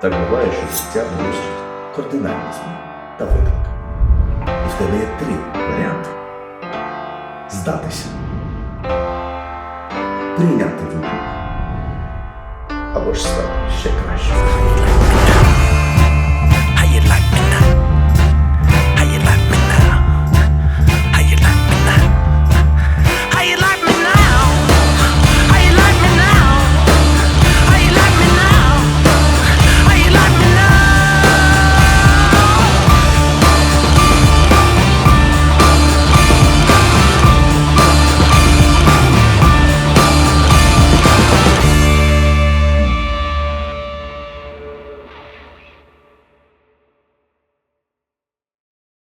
Так буває, що життя вносить кардинальні зміни та виклики. І в тебе є три варіанти: здатися, прийняти виклик або ж стати ще краще.